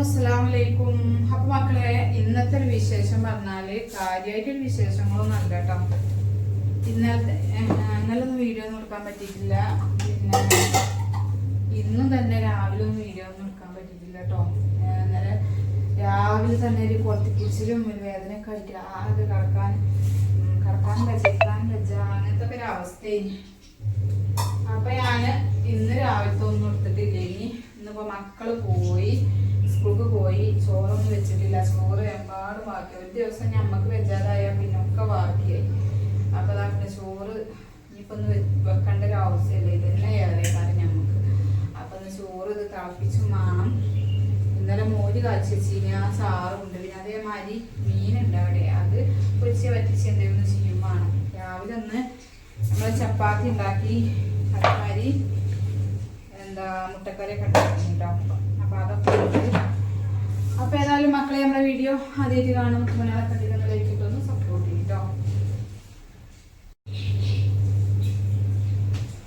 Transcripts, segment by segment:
അസ്സലാമലൈക്കും അപ്പൊ മക്കളെ ഇന്നത്തെ ഒരു വിശേഷം പറഞ്ഞാൽ കാര്യമായിട്ടൊരു വിശേഷങ്ങളൊന്നും അല്ല കേട്ടോ ഇന്നലത്തെ ഇന്നലൊന്നും വീഡിയോ ഒന്നും എടുക്കാൻ പറ്റിയിട്ടില്ല. പിന്നെ ഇന്നും തന്നെ രാവിലെ ഒന്നും വീഡിയോ ഒന്നും എടുക്കാൻ പറ്റിയിട്ടില്ല കേട്ടോ ഇന്നലെ രാവിലെ തന്നെ ഒരു പൊറത്തിക്കുരിച്ചിലും ഒരു വേദനയൊക്കെ ആയിട്ട് ആകെ കറക്കാൻ കിടക്കാനും വെച്ച ഇരിക്കാനും വെച്ച അങ്ങനത്തെ ഒക്കെ ഒരു അവസ്ഥയായി. അപ്പൊ ഞാൻ ഇന്ന് രാവിലത്തെ ഒന്നും എടുത്തിട്ടില്ല. ഇനി ഇന്നിപ്പോ മക്കൾ പോയി സ്കൂൾക്ക് പോയി ചോറൊന്നും വെച്ചിട്ടില്ല. ചോറ് എമ്പാട് ബാക്കി ഒരു ദിവസം ഞമ്മക്ക് വെച്ചാതായ പിന്നെ ഒക്കെ ബാക്കിയായി അപ്പൊ അതാ ചോറ് ഇനിയിപ്പൊ ഒന്ന് വെക്കേണ്ട ഒരു ആവശ്യമില്ല. ഇതന്നെ ഏറെ കാര്യം ഞമ്മക്ക്. അപ്പൊ ചോറ് ഇത് തിളപ്പിച്ചു മാണം. ഇന്നലെ മോര് കാച്ചി വെച്ചിന് ആ സാറുണ്ട്. പിന്നെ അതേമാതിരി മീനുണ്ട് അവിടെ. അത് പൊരിച്ച് പറ്റിച്ച് എന്തെങ്കിലും ചെയ്യും വേണം രാവിലെ ഒന്ന് നമ്മൾ ചപ്പാത്തി ഉണ്ടാക്കി. അതേമാതിരി എന്താ മുട്ടക്കറിയൊക്കെ ഉണ്ടാക്കിട്ടോ അപ്പൊ അതൊക്കെ ഉണ്ട് അപ്പൊ ഏതായാലും മക്കളെ നമ്മുടെ വീഡിയോ ആദ്യമായിട്ട് കാണും. മുന്നേറൊക്കെ ലൈക്കിട്ടൊന്ന് സപ്പോർട്ട് ചെയ്യട്ടോ.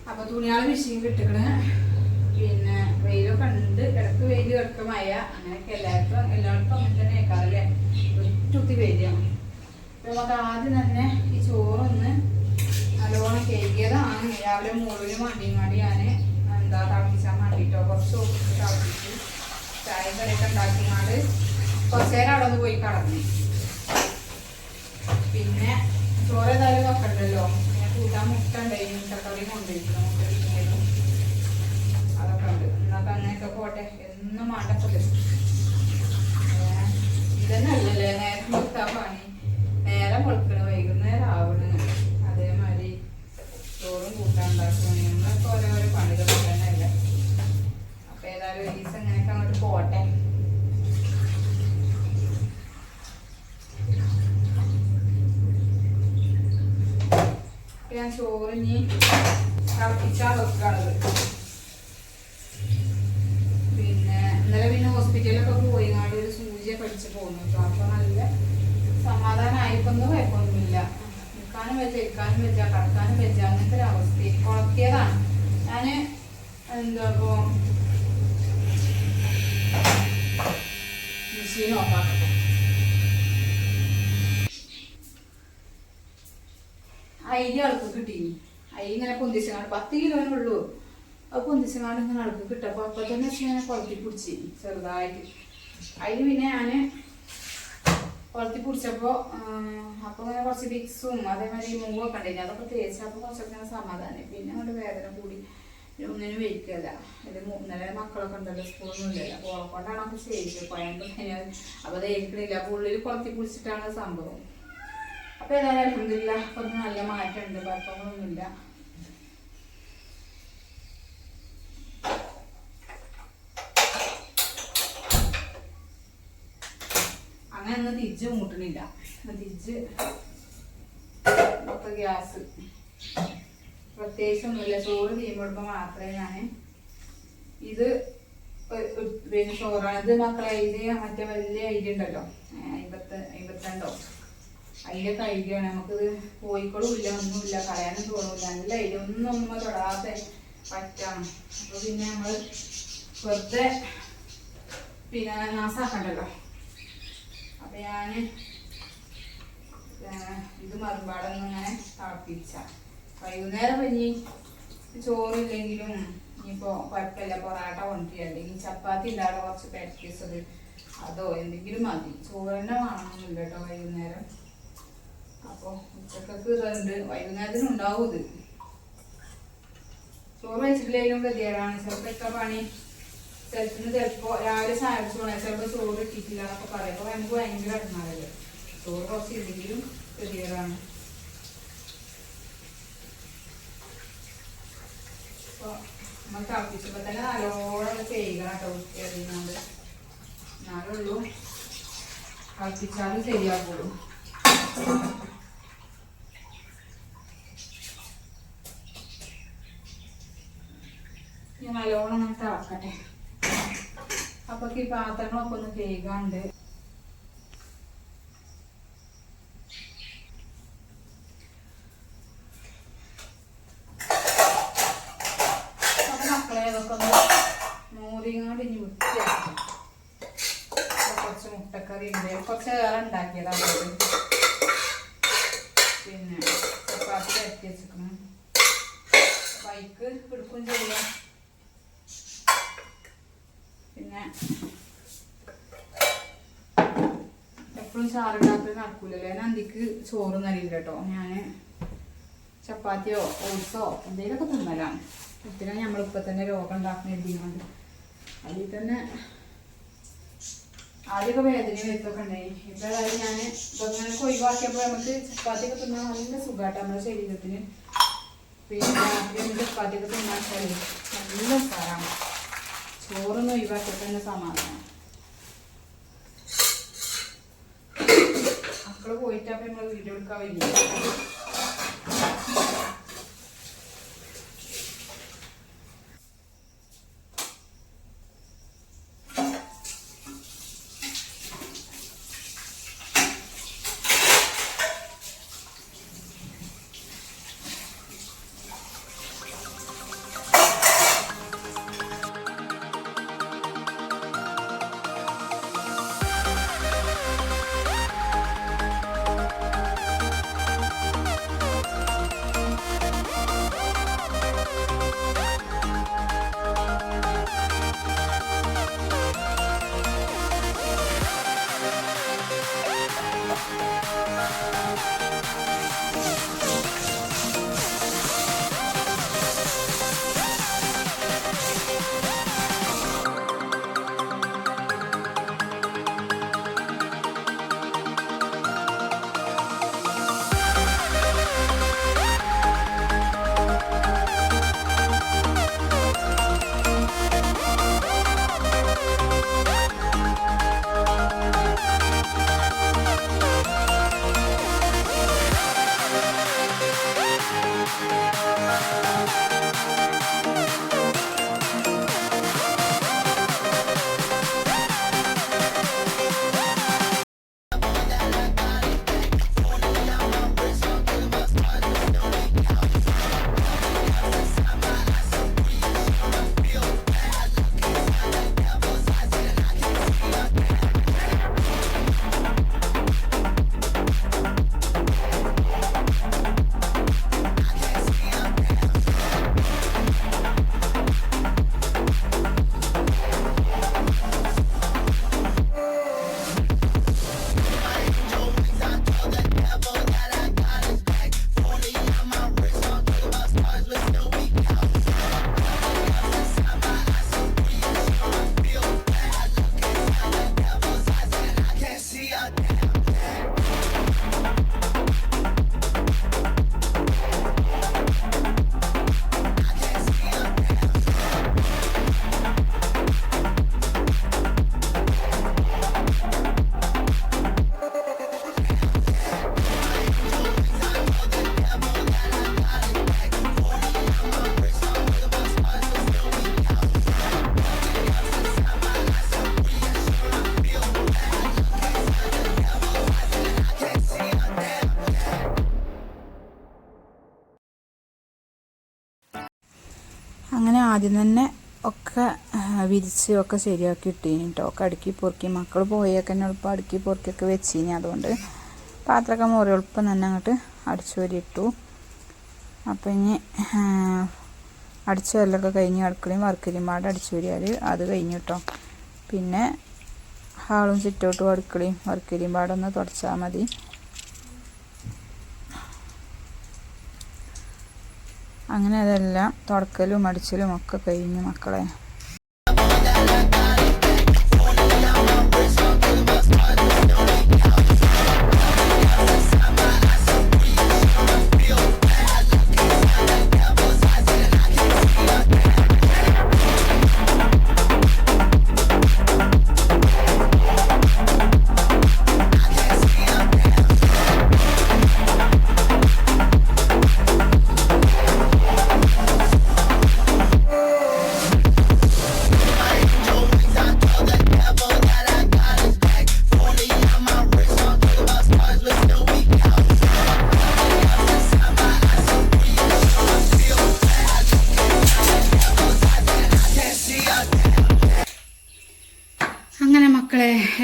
അപ്പൊ തുണിയാൾ മെഷീൻ കിട്ടുകണ് പിന്നെ വെയിലൊക്കെ ഉണ്ട്. ഇടയ്ക്ക് വെയിൽ കിടക്ക മഴ അങ്ങനെയൊക്കെ എല്ലാവർക്കും എല്ലാവർക്കും അങ്ങനെ തന്നെ കേൾക്കാറല്ലേ ഒറ്റുത്തി വെയിലാണ്. അപ്പൊ നമുക്ക് ആദ്യം തന്നെ ഈ ചോറൊന്ന് നല്ലോണം കേൾക്കിയതാണ് രാവിലെ മുഴുവനും വണ്ടിയും കാടി ഞാൻ എന്താ തിളപ്പിച്ചാൽ വേണ്ടിട്ടോ? കുറച്ച് തിളപ്പിച്ചു. ചായ കറിയൊക്കെ ഉണ്ടാക്കിയാണ്ട് കുറച്ച് നേരം അവിടെ പോയി കടന്നു. പിന്നെ ചോറ് ഏതായാലും വെക്കണ്ടല്ലോ? ഞാൻ കൂട്ടാൻ മുട്ട ഉണ്ടായിരുന്നു മുട്ടക്കറി കൊണ്ടുപോയിരിക്കണം മുട്ട ഇരിക്കുന്നു അതൊക്കെ ഉണ്ട്. എന്നാൽ അങ്ങനെയൊക്കെ പോട്ടെ. എന്നും മാണ്ടപ്പത് ഇതന്നെ അല്ലല്ലേ നേരം കൊടുത്താ പണി നേരം കൊടുക്കണ വൈകുന്നേരം ആവണ് അതേമാതിരി ചോറും കൂട്ടാൻ ഉണ്ടാക്കണം നമ്മളൊക്കെ ഓരോരോ പണികൾ തന്നെ അല്ല അപ്പൊ ഏതായാലും ഒരു ദിവസം ഇങ്ങനെയൊക്കെ അങ്ങോട്ട് പോട്ടെ അപ്പൊ ഞാൻ ചോറിഞ്ഞി തിളപ്പിച്ചാ വെക്കാണത് പിന്നെ ഇന്നലെ പിന്നെ ഹോസ്പിറ്റലിലൊക്കെ പോയി. നാട് ഒരു സൂചിയൊക്കെ അടിച്ച് പോകുന്നു കേട്ടോ അപ്പൊ നല്ല സമാധാനമായിപ്പൊന്നും കുഴപ്പമൊന്നുമില്ല നിൽക്കാനും വെച്ച ഇരിക്കാനും വെച്ച കടക്കാനും വെച്ച അങ്ങനത്തെ ഒരു അവസ്ഥ കുളത്തിയതാണ്. ഞാൻ എന്താ ഇപ്പൊ മെഷീൻ ഓഫാക്കട്ടെ. അയിന് ആൾക്ക് കിട്ടി. ഇങ്ങനെ പൊന്തിച്ചാണ് പത്ത് കിലോനുള്ളൂ അത് പൊന്തിച്ചാണ് ഇങ്ങനെ അടുക്ക് കിട്ടപ്പോ അപ്പൊ തന്നെ ഞാൻ കുളത്തി പിടിച്ച് ചെറുതായിട്ട്. അതിന് പിന്നെ ഞാൻ കുളത്തി പിടിച്ചപ്പോ അപ്പൊ ഇങ്ങനെ കുറച്ച് വിക്സും അതേമാതിരി മൂവൊക്കെ ഉണ്ടായിരുന്നു അതൊക്കെ തേച്ചപ്പോ കുറച്ചൊക്കെ ഇങ്ങനെ സമാധാനം പിന്നെ അങ്ങോട്ട് വേദന കൂടി. ഒന്നിനും വെയിക്കല്ല. ഇത് ഇന്നലെ മക്കളൊക്കെ ഉണ്ടല്ലോ സ്കൂളൊന്നും ഇല്ലല്ലോ. അപ്പോൾ കൊണ്ടാണ് ഒക്കെ ചെയ്തത്. പയമ്പ് അപ്പൊ അത് ഏൽക്കണില്ല. അപ്പൊ ഉള്ളിൽ കുളത്തി പിടിച്ചിട്ടാണ് സംഭവം. അപ്പൊ ഏതായാലും അലഹമില്ല അപ്പൊ നല്ല മാറ്റമുണ്ട് കുഴപ്പങ്ങളൊന്നുമില്ല. അങ്ങനെ ഒന്നും തിരിച്ച് മൂട്ടണില്ല. തിരിച്ച് ഒക്കെ ഗ്യാസ്. പ്രത്യേകിച്ചൊന്നുമില്ല ചോറ് തീരുമ്പോഴപ്പോൾ മാത്രമേ ഞാൻ ഇത് പിന്നെ ചോറാണ്. ഇത് മക്കളെ ഇത് മറ്റേ വലിയ ഐഡിയ ഉണ്ടല്ലോ. അമ്പത്ത് അമ്പത്തിരണ്ടോ അതിലൊക്കെ ഐഡിയാണ് നമുക്കിത് കോഴിക്കളും ഇല്ല ഒന്നുമില്ല കളയാനും തോന്നില്ല. നല്ല ഐഡിയ. ഒന്നും ഒന്നും തൊടാതെ പറ്റാണ്. അപ്പൊ പിന്നെ നമ്മൾ വെറുതെ പിന്നെ നാസാക്കണ്ടല്ലോ. അപ്പൊ ഞാൻ ഇത് മറുപാടൊന്നും ഇങ്ങനെ തിളപ്പിച്ച. വൈകുന്നേരം ഇനി ചോറില്ലെങ്കിലും ഇനിയിപ്പോ കുഴപ്പമില്ല പൊറാട്ട കൊണ്ടുവരിക. അല്ലെങ്കിൽ ചപ്പാത്തി ഉണ്ടാകാതെ കുറച്ച് പാക്കീസത് അതോ എന്തെങ്കിലും മതി. ചോറ് തന്നെ വേണമെന്നില്ല കേട്ടോ വൈകുന്നേരം. അപ്പൊ ഉച്ചക്കൊക്കെ ഇതുണ്ട് വൈകുന്നേരത്തിന് ഉണ്ടാവും ഇത്. ചോറ് വെച്ചിട്ടില്ലെങ്കിലും ഗതികേടാണ്. എത്ര പണി. ചിലത്തിന് ചിലപ്പോ രാവിലെ ചായ പോണേ ചിലപ്പോ ചോറ് ഇട്ടിട്ടില്ല എന്നൊക്കെ പറയുമ്പോ നമുക്ക് ഭയങ്കര ഇടങ്ങാറല്ലേ ചോറ് കുറച്ച് ഇല്ലെങ്കിലും ഗതികേടാണ്. അപ്പൊ നമ്മൾ തിളപ്പിച്ചപ്പോ തന്നെ നല്ലോണം ചെയ്യണം കേട്ടോ വൃത്തിയറിയുന്നുണ്ട് എന്നാലേ ഉള്ളൂ. ശരിയാക്കുള്ളൂ ഞാൻ നല്ലോണം ഒന്ന് തിളക്കട്ടെ. അപ്പൊ ഈ പാത്രങ്ങളൊക്കെ ഒന്ന് കേൾക്കാണ്ട് മക്കളെ അതൊക്കെ ഒന്ന് മോറിങ്ങാണ്ട് ഇനി വൃത്തിയാക്കി മുട്ടക്കറി ഉണ്ട്. കുറച്ച് ഏറെ ഉണ്ടാക്കിയതാണ് പിന്നെ ചപ്പാത്തി കരട്ടി വെച്ചിരിക്കണം ബൈക്ക് എടുക്കും ചെയ്യാം. പിന്നെ എപ്പോഴും ചാറുണ്ടാക്കൽ നടക്കൂലല്ലേ? നന്ദിക്ക് ചോറ് നരില്ല കേട്ടോ ഞാൻ ചപ്പാത്തിയോ ഓട്സോ എന്തെങ്കിലുമൊക്കെ തിന്നലാണ് ഇതിനാ നമ്മളിപ്പൊ തന്നെ രോഗം ഉണ്ടാക്കുന്ന എഴുതിയുണ്ട് അതിൽ തന്നെ ആദ്യമൊക്കെ വേദന വരുത്തൊക്കെ ഉണ്ടായി. ഇപ്പൊ അതായത് ഞാൻ ഇപ്പൊ ഇങ്ങനെ ഒഴിവാക്കിയപ്പോൾ നമുക്ക് ചപ്പാത്തിയൊക്കെ തിന്നാൻ നല്ല സുഖമായിട്ട് നമ്മുടെ ശരീരത്തിന്. പിന്നെ ചപ്പാത്തിയൊക്കെ തിന്നാൻ നല്ല സാറാണ് ചോറൊന്നും ഒഴിവാക്കിയപ്പോൾ തന്നെ സമാധാനം. മക്കൾ പോയിട്ടപ്പോ നമ്മൾ വീഡിയോ എടുക്കാൻ വരില്ല ആദ്യം തന്നെ ഒക്കെ വിരിച്ച് ഒക്കെ ശരിയാക്കി ഇട്ടീനി കേട്ടോ ഒക്കെ അടുക്കി പൊറുക്കി. മക്കൾ പോയൊക്കെ തന്നെ എളുപ്പം അടുക്കി പൊറുക്കിയൊക്കെ വെച്ചീനി അതുകൊണ്ട് പാത്രമൊക്കെ മുറി എളുപ്പം തന്നെ അങ്ങോട്ട് അടിച്ചു വരി ഇട്ടു. അപ്പം ഇനി അടിച്ചു വരലൊക്കെ കഴിഞ്ഞ് അടുക്കളയും വർക്കലും പാടെ അടിച്ചു വരിയാൽ അത് കഴിഞ്ഞു കേട്ടോ പിന്നെ ഹാളും സിറ്റൗട്ടും അടുക്കളയും വർക്കലും പാടെ ഒന്ന് തുടച്ചാൽ മതി. അങ്ങനെ അതെല്ലാം തുടക്കലും അടിച്ചലും ഒക്കെ കഴിഞ്ഞു മക്കളെ.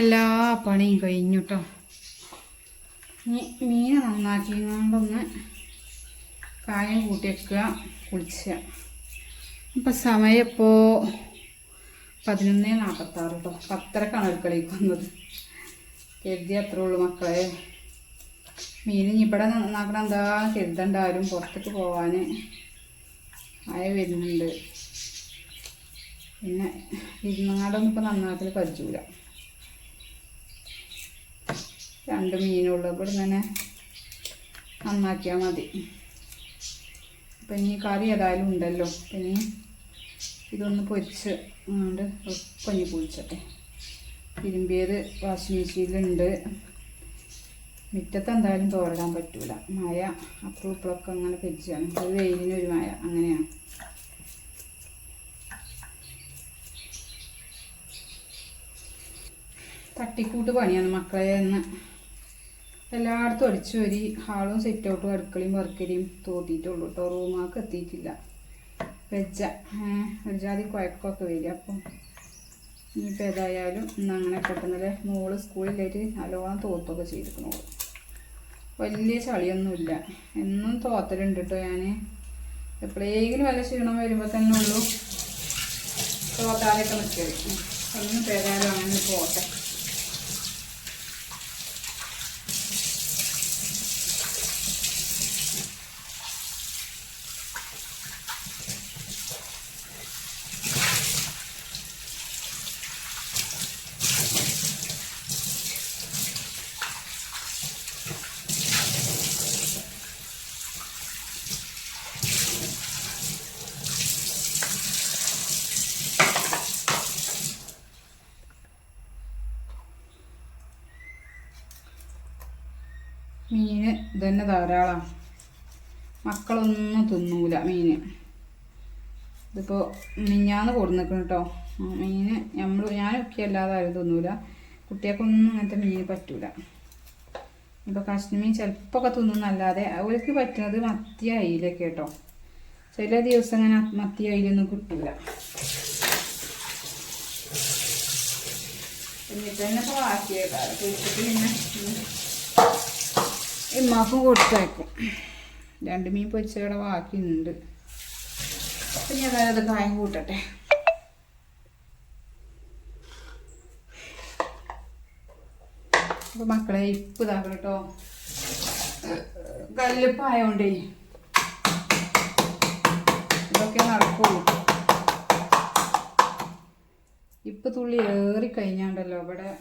എല്ലാ പണിയും കഴിഞ്ഞു കേട്ടോ ഇനി മീൻ നന്നാക്കിക്കൊണ്ടൊന്ന് കായം കൂട്ടി വെക്കുക കുളിച്ച. അപ്പം സമയം ഇപ്പോൾ പതിനൊന്ന് നാൽപ്പത്താറ് കേട്ടോ പത്തരക്കാണ് അടുക്കളയ്ക്ക് വന്നത്. കരുതി അത്രേ ഉള്ളൂ മക്കളെ. മീൻ ഇനി ഇവിടെ നന്നാക്കണം. എന്താ കരുതണ്ട ആരും പുറത്തേക്ക് പോവാൻ ആയ വരുന്നുണ്ട്. പിന്നെ ഇരുന്നാടൊന്നും ഇപ്പം നന്നാക്കൽ കഴിച്ചൂല രണ്ട് മീനുള്ളൂ. ഇവിടെ തന്നെ നന്നാക്കിയാൽ മതി. അപ്പം ഇനി കറി ഏതായാലും ഉണ്ടല്ലോ. ഇനി ഇതൊന്ന് പൊരിച്ച് കൊണ്ട് കൊഞ്ഞി പൊളിച്ചട്ടെ തിരുമ്പിയത് വാഷിംഗ് മെഷീനിലുണ്ട്. മുറ്റത്ത് എന്തായാലും തോരടാൻ പറ്റൂല. മഴ അപ്പുറം ഇപ്പുറമൊക്കെ അങ്ങനെ പെരിച്ചാണ് ഒരു വെയിലിനൊരു മഴ അങ്ങനെയാണ്. തട്ടിക്കൂട്ട് പണിയാണ് മക്കളെ എന്ന് എല്ലായിടത്തും അടിച്ചു വരി ഹാളും സെറ്റ് ഔട്ടും അടുക്കളയും വർക്കരിയും തോട്ടിയിട്ടുള്ളൂ കേട്ടോ റൂമാക്ക് എത്തിയിട്ടില്ല. വെജ ഒരു ജാതി കുഴക്കമൊക്കെ വരിക അപ്പം ഇനിയിപ്പോൾ ഏതായാലും അങ്ങനെ പെട്ടെന്നല്ലേ മോൾ സ്കൂളിലായിട്ട് നല്ലോണം തോത്തൊക്കെ ചെയ്തിരിക്കണോളൂ വലിയ ചളിയൊന്നുമില്ല. എന്നും തോത്തലുണ്ട് കേട്ടോ ഞാൻ എപ്പോഴെങ്കിലും വല്ല ക്ഷീണം വരുമ്പോൾ തന്നെ ഉള്ളൂ. തോത്താലൊക്കെ നിൽക്കരുത്. ഒന്നും പേരാലും അങ്ങനെ പോട്ടെ. മീന് ഇതന്നെ ധാരാളം മക്കളൊന്നും തിന്നൂല മീന്. ഇതിപ്പോൾ മിഞ്ഞാന്ന് കൊടുന്നിക്കണം കേട്ടോ മീൻ നമ്മൾ ഞാനൊക്കെ അല്ലാതെ ആരും തിന്നൂല. കുട്ടികൾക്കൊന്നും അങ്ങനത്തെ മീൻ പറ്റൂല. ഇപ്പോൾ കശ്മീൻ ചിലപ്പോൾ തിന്നുന്നല്ലാതെ അവർക്ക് പറ്റുന്നത് മത്തി അയിലൊക്കെ കേട്ടോ ചില ദിവസം അങ്ങനെ മത്തി അയിലൊന്നും കിട്ടൂല. എന്നിട്ട് തന്നെ ഇപ്പോൾ കുടിച്ചിട്ട് പിന്നെ. ഇമ്മാക്കും കൊടുത്തയക്കും രണ്ട് മീൻ പൊരിച്ചവിടെ ബാക്കിയുണ്ട്. അപ്പം ഞാൻ അത് കായം കൂട്ടട്ടെ. അപ്പം മക്കളെ ഇപ്പ് ഇതാക്കണം കേട്ടോ. കല്ലുപ്പായോണ്ടേ. ഇതൊക്കെ നടക്കുള്ളൂ. ഇപ്പം തുള്ളി ഏറി കഴിഞ്ഞാണ്ടല്ലോ ഇവിടെ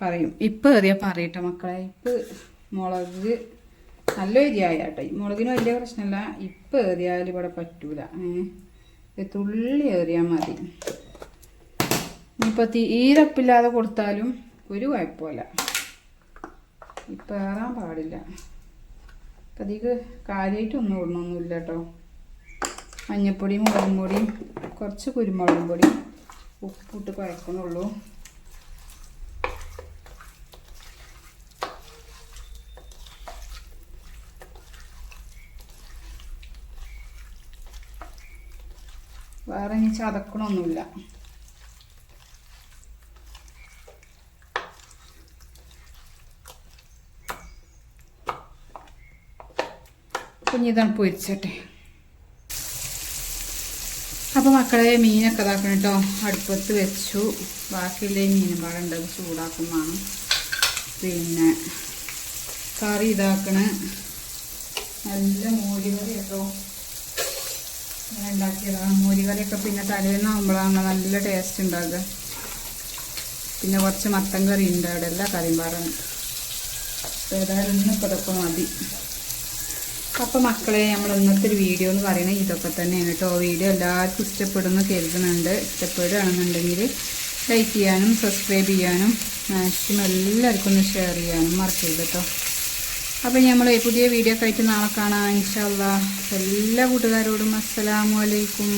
പറയും. ഇപ്പം ഏറിയാ പറയട്ടെ മക്കളെ? ഇപ്പ് മുളക് നല്ല എരിയായ കേട്ടോ മുളകിന് വലിയ പ്രശ്നമല്ല ഇപ്പം ഏറിയാൽ ഇവിടെ പറ്റൂല. ഏ? തുള്ളി ഏറിയാൽ മതി. ഇനിയിപ്പോൾ തീരപ്പില്ലാതെ കൊടുത്താലും ഒരു കുഴപ്പമില്ല. ഇപ്പം ഏറാൻ പാടില്ല. അപ്പം അധികം കാര്യമായിട്ടൊന്നും ഇടണമൊന്നുമില്ല കേട്ടോ. മഞ്ഞപ്പൊടി മുളകും പൊടിയും കുറച്ച് കുരുമുളകും പൊടിയും ഉപ്പിട്ട് കുഴക്കണുള്ളൂ. വേറെ ഇനി ചതക്കണമൊന്നുമില്ല കുഞ്ഞിതാണ് പൊരിച്ചട്ടെ അപ്പോൾ മക്കളെ മീനൊക്കെ ഇതാക്കണം കേട്ടോ. അടുപ്പത്ത് വെച്ചു. ബാക്കിയുള്ള ഈ മീനും പാടെ ഉണ്ടത് ചൂടാക്കുന്നതാണ്. പിന്നെ കറി ഇതാക്കണേ. നല്ല മോരുകറി കേട്ടോ. ഞാൻ ഉണ്ടാക്കിയതാണ് മോരുകറിയൊക്കെ പിന്നെ തലേന്നാകുമ്പോഴാണ് നല്ല ടേസ്റ്റ് ഉണ്ടാകുക പിന്നെ കുറച്ച് മത്തൻ കറി ഉണ്ട് അവിടെ എല്ലാ കറിയും പറഞ്ഞു ഏതായാലും ഇന്നിപ്പോൾ ഇതൊക്കെ മതി. അപ്പോൾ മക്കളെ നമ്മൾ ഇന്നത്തെ ഒരു വീഡിയോ എന്ന് പറയുന്നത് ഇതൊക്കെ തന്നെയാണ് കേട്ടോ. വീഡിയോ എല്ലാവർക്കും ഇഷ്ടപ്പെടുന്നു കരുതുന്നുണ്ട്. ഇഷ്ടപ്പെടുകയാണെന്നുണ്ടെങ്കിൽ ലൈക്ക് ചെയ്യാനും സബ്സ്ക്രൈബ് ചെയ്യാനും മാക്സിമം എല്ലാവർക്കും ഒന്ന് ഷെയർ ചെയ്യാനും മറക്കരുത് കേട്ടോ. അപ്പം നമ്മൾ പുതിയ വീഡിയോ ഒക്കെ ആയിട്ട് നാളെ കാണാം. ഇൻഷാല്ല എല്ലാ കൂട്ടുകാരോടും അസ്സലാമു അലൈക്കും.